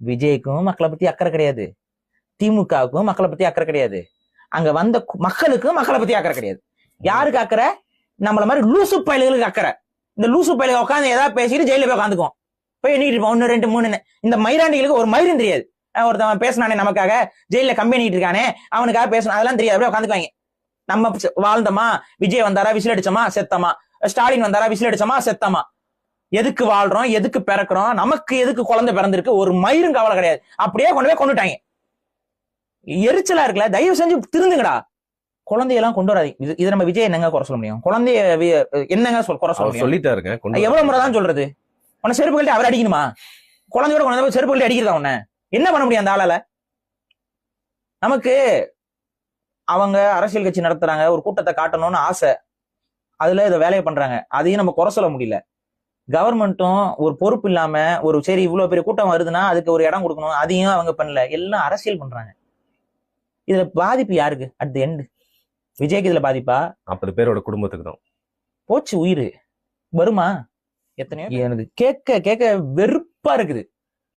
விஜய்க்கும் மக்களை பத்தி அக்கறை கிடையாது திமுகவுக்கும் மக்களை பத்தி அக்கறை கிடையாது அங்க வந்த மக்களுக்கும் மக்களை பத்தி அக்கறை கிடையாது யாருக்கு அக்கறை நம்மள மாதிரி லூசு பயல்களுக்கு அக்கறை இந்த லூசு பயலுக்கு உட்காந்து ஏதாவது பேசிட்டு ஜெயில போய் உட்காந்துக்குவோம் போய் எண்ணிட்டு இருப்போம் ஒன்னு ரெண்டு மூணுன்னு இந்த மயிராண்டிகளுக்கு ஒரு மயிரும் தெரியாது ஒருத்தவன் பேசினானே நமக்காக ஜெயில கம்பெனி இருக்கானே அவனுக்காக பேசணும் அதெல்லாம் தெரியாது அப்படியே உட்காந்துக்குவாங்க நம்ம வாழ்ந்தோமா விஜய் வந்தாரா விசில் அடிச்சோமா செத்தமா ஸ்டாலின் வந்தாரா விசில் அடிச்சோமா செத்தமா எதுக்கு வாழ்றோம்? எதுக்கு பிறக்கிறோம்? நமக்கு எதுக்கு குழந்தை பிறந்திருக்கு? ஒரு மயிரும் கவலை கிடையாது. அப்படியே கொண்டு போய் கொண்டுட்டாங்க. எரிச்சலா இருக்குல்ல? தயவு செஞ்சு திருந்துங்கடா. குழந்தையெல்லாம் கொண்டு வராதீங்க. இது இது நம்ம விஜய் என்னங்க குறை சொல்ல முடியும்? குழந்தைய என்னங்க சொல் குறை சொல்ல சொல்லிட்டாருங்க எவ்வளவு முறை தான் சொல்றது? உன்னை செருப்பு கழட்டி அவர் அடிக்கணுமா? குழந்தையோட கொண்டு வந்து செருப்பு கழட்டி அடிக்கிறதா உன்னை? என்ன பண்ண முடியும் அந்த ஆளால? நமக்கு அவங்க அரசியல் கட்சி நடத்துறாங்க ஒரு கூட்டத்தை காட்டணும்னு ஆசை. அதுல இதை வேலையை பண்றாங்க. அதையும் நம்ம குறை சொல்ல முடியல. கவர்மெண்ட்டும் ஒரு பொறுப்பு இல்லாம ஒரு சரி இவ்வளவு பெரிய கூட்டம் வருதுன்னா அதுக்கு ஒரு இடம் கொடுக்கணும். அதையும் அவங்க பண்ணல. எல்லாம் அரசியல் பண்றாங்க. இதுல பாதிப்பு யாருக்கு? அட் தி எண்ட் விஜய்க்கு இதுல பாதிப்பா? நாற்பது பேரோட குடும்பத்துக்கு தான். போச்சு உயிர். வருமா? எத்தனையோ எனக்கு கேட்க கேட்க வெறுப்பா இருக்குது.